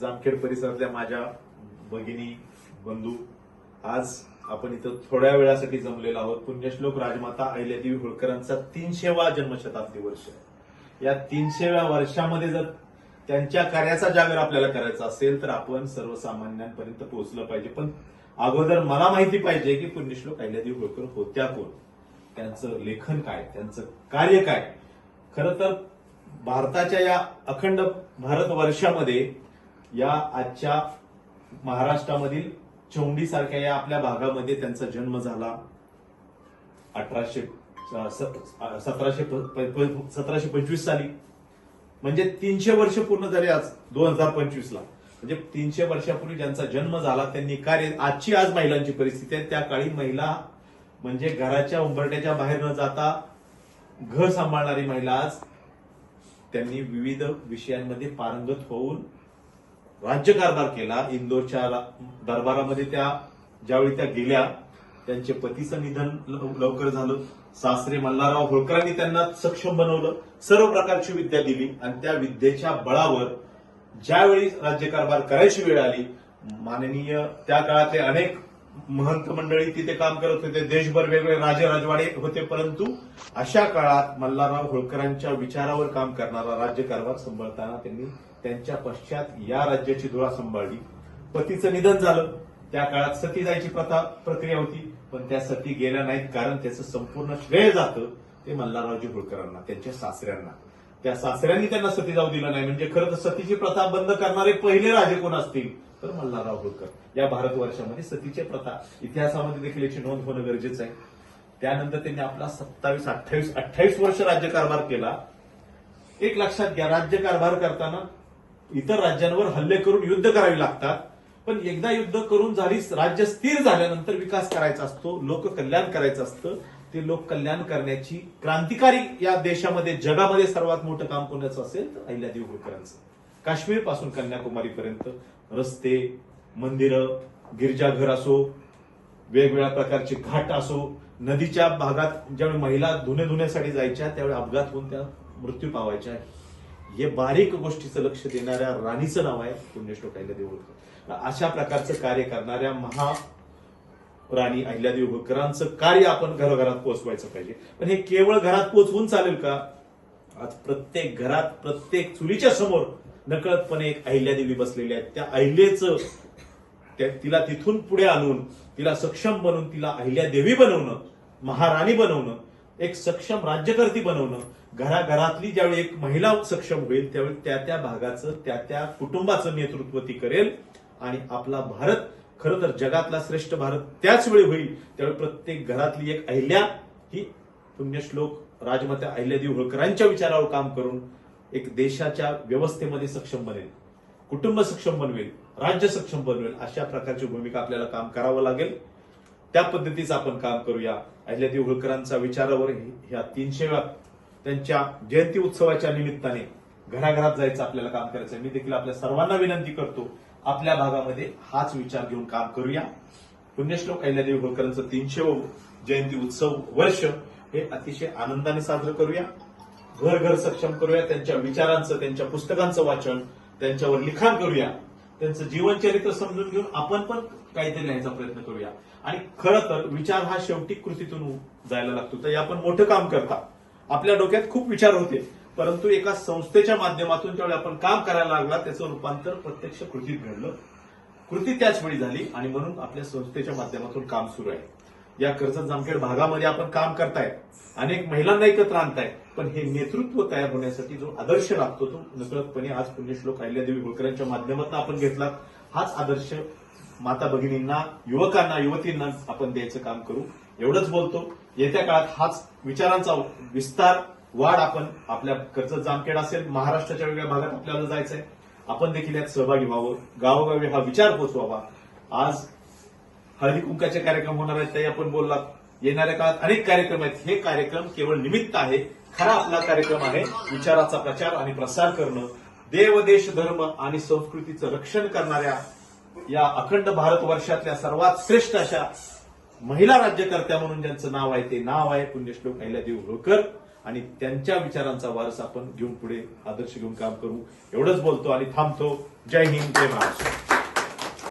जामखेड परिसरातल्या माझ्या भगिनी बंधू आज आपण इथं थोड्या वेळासाठी जमलेलो आहोत. पुण्यश्लोक राजमाता अहिल्यादेवी होळकरांचा तीनशेवा जन्मशताब्दी वर्ष या तीनशेव्या वर्षामध्ये जर त्यांच्या कार्याचा जागर आपल्याला करायचा असेल तर आपण सर्वसामान्यांपर्यंत पोहोचलं पाहिजे. पण अगोदर मला माहिती पाहिजे की पुण्यश्लोक अहिल्यादेवी होळकर होत्या कोण? त्यांचं लेखन काय? त्यांचं कार्य काय? खरं तर भारताच्या या अखंड भारत वर्षामध्ये या आजच्या महाराष्ट्रामधील चौंडी सारख्या या आपल्या भागामध्ये त्यांचा जन्म झाला. अठराशे सतराशे सतराशे पंचवीस साली. म्हणजे तीनशे वर्ष पूर्ण झाले आज दोन हजार पंचवीस ला म्हणजे तीनशे वर्षापूर्वी ज्यांचा जन्म झाला त्यांनी कार्य आजची आज महिलांची परिस्थिती आहे. त्या काळी महिला म्हणजे घराच्या उंबरट्याच्या बाहेर न जाता घर सांभाळणारी महिला आज त्यांनी विविध विषयांमध्ये पारंगत होऊन राज्यकारभार केला इंदोरच्या दरबारामध्ये त्या ज्यावेळी त्या गेल्या त्यांचे पतीचं निधन लवकर झालं. सासरे मल्हारराव होळकरांनी त्यांना सक्षम बनवलं सर्व प्रकारची विद्या दिली आणि त्या विद्येच्या बळावर ज्यावेळी राज्यकारभार करायची वेळ आली माननीय त्या काळातले अनेक महंत मंडळी तिथे काम करत होते. देशभर वेगवेगळे राजे राजवाडे होते. परंतु अशा काळात मल्हारराव होळकरांच्या विचारावर काम करणारा राज्यकारभार सांभाळताना त्यांनी त्यांच्या पश्चात या राज्याची धुळा सांभाळली. पतीचं निधन झालं. त्या काळात सती जायची प्रथा प्रक्रिया होती. पण त्या सती गेल्या नाहीत. कारण त्याचं संपूर्ण श्रेय जातं ते मल्हाररावजी होळकरांना त्यांच्या सासऱ्यांना. त्या सासऱ्यांनी त्यांना सती जाऊ दिलं नाही. म्हणजे खरं तर सतीची प्रथा बंद करणारे पहिले राजे कोण असतील? तर मल्हारराव होळकर. या भारत वर्षामध्ये सतीची प्रथा इतिहासामध्ये देखील याची नोंद होणं गरजेचं आहे. त्यानंतर त्यांनी आपला सत्तावीस अठ्ठावीस अठ्ठावीस वर्ष राज्यकारभार केला. एक लक्षात घ्या राज्यकारभार करताना इतर राज्यांवर हल्ले करून युद्ध करावी लागतात. पण एकदा युद्ध करून झाली राज्य स्थिर झाल्यानंतर विकास करायचा असतो लोककल्याण करायचं असतं. ते लोक कल्याण करण्याची क्रांतिकारी या देशामध्ये जगामध्ये सर्वात मोठं काम कोणाचं असेल तर अहिल्यादेवी होळकरांचं. काश्मीरपासून कन्याकुमारीपर्यंत रस्ते मंदिरं गिरजाघर असो वेगवेगळ्या प्रकारचे घाट असो नदीच्या भागात ज्यावेळी महिला धुणे धुण्यासाठी जायच्या त्यावेळी अपघात होऊन त्या मृत्यू पावायच्या. हे बारीक गोष्टीचं लक्ष देणाऱ्या राणीचं नाव आहे पुण्यश्लोक अहिल्यादेवी होळकर. अशा प्रकारचं कार्य करणाऱ्या महा राणी अहिल्यादेवी होळकरांचं कार्य आपण घरोघरात पोहोचवायचं पाहिजे. पण हे केवळ घरात पोहोचवून चालेल का? आज प्रत्येक घरात प्रत्येक चुलीच्या समोर नकळतपणे एक अहिल्यादेवी बसलेली आहेत. त्या अहिल्याचं त्या- तिला तिथून पुढे आणून तिला सक्षम बनवून तिला अहिल्यादेवी बनवणं महाराणी बनवणं एक सक्षम राज्यकर्ती बनवणं घराघरातली ज्यावेळी एक महिला सक्षम होईल त्यावेळी त्या त्या भागाचं त्या त्या कुटुंबाचं नेतृत्व ती करेल आणि आपला भारत खरं तर जगातला श्रेष्ठ भारत त्याच वेळी होईल त्यावेळी प्रत्येक घरातली एक अहिल्या ही पुण्यश्लोक राजमाता अहिल्यादेवी होळकरांच्या विचारावर काम करून एक देशाच्या व्यवस्थेमध्ये सक्षम बनेल कुटुंब सक्षम बनवेल राज्य सक्षम बनवेल अशा प्रकारची भूमिका आपल्याला काम करावं लागेल. त्या पद्धतीचं आपण काम करूया. अहिल्यादेवी होळकरांचा विचारावर ह्या तीनशेव्या त्यांच्या जयंती उत्सवाच्या निमित्ताने घराघरात जायचं आपल्याला काम करायचं मी देखील आपल्या सर्वांना विनंती करतो आपल्या भागामध्ये हाच विचार घेऊन काम करूया. पुण्यश्लोक अहिल्यादेवी होळकरांचं तीनशे जयंती उत्सव वर्ष हे अतिशय आनंदाने साजरं करूया. घर घर सक्षम करूया. त्यांच्या विचारांचं त्यांच्या पुस्तकांचं वाचन त्यांच्यावर लिखाण करूया. त्यांचं जीवनचरित्र समजून घेऊन आपण पण काहीतरी लिहायचा प्रयत्न करूया. आणि खरं तर विचार हा शेवटी कृतीतून जायला लागतो. तर आपण मोठं काम करता. आपल्या डोक्यात खूप विचार होते. परंतु एका संस्थेच्या माध्यमातून ज्यावेळी आपण काम करायला लागला त्याचं रूपांतर प्रत्यक्ष कृतीत घडलं. कृती त्याच वेळी झाली आणि म्हणून आपल्या संस्थेच्या माध्यमातून काम सुरू आहे. या कर्जत जामखेड भागामध्ये आपण काम करताय. अनेक महिलांना एकत्र आणताय. पण हे नेतृत्व तयार होण्यासाठी जो आदर्श लागतो तो नकळतपणे आज पुण्यश्लोक अहिल्यादेवी होळकरांच्या माध्यमातून आपण घेतला हाच आदर्श माता भगिनींना युवकांना युवतींना आपण द्यायचं काम करू. एवढंच बोलतो. येत्या काळात हाच विचारांचा विस्तार वाढ आपण आपल्या कर्जत जामखेड असेल महाराष्ट्राच्या वेगळ्या भागात आपल्याला जायचंय. आपण देखील यात सहभागी व्हावं. गावोगावी हा विचार पोचवावा. आज हळदी कुंकाचे कार्यक्रम होणार आहेत ते आपण बोललात. येणाऱ्या काळात अनेक कार्यक्रम आहेत. हे कार्यक्रम केवळ निमित्त आहे. खरा आपला कार्यक्रम आहे. विचाराचा प्रचार आणि प्रसार करणं. देव देश धर्म आणि संस्कृतीचं रक्षण करणाऱ्या या अखंड भारत वर्षातल्या सर्वात श्रेष्ठ अशा महिला राज्यकर्त्या म्हणून ज्यांचं नाव आहे ते नाव आहे पुण्यश्लोक अहिल्यादेव होळकर. आणि त्यांच्या विचारांचा वारस आपण घेऊन पुढे आदर्श घेऊन काम करू. एवढंच बोलतो आणि थांबतो. जय हिंद जय महाराष्ट्र.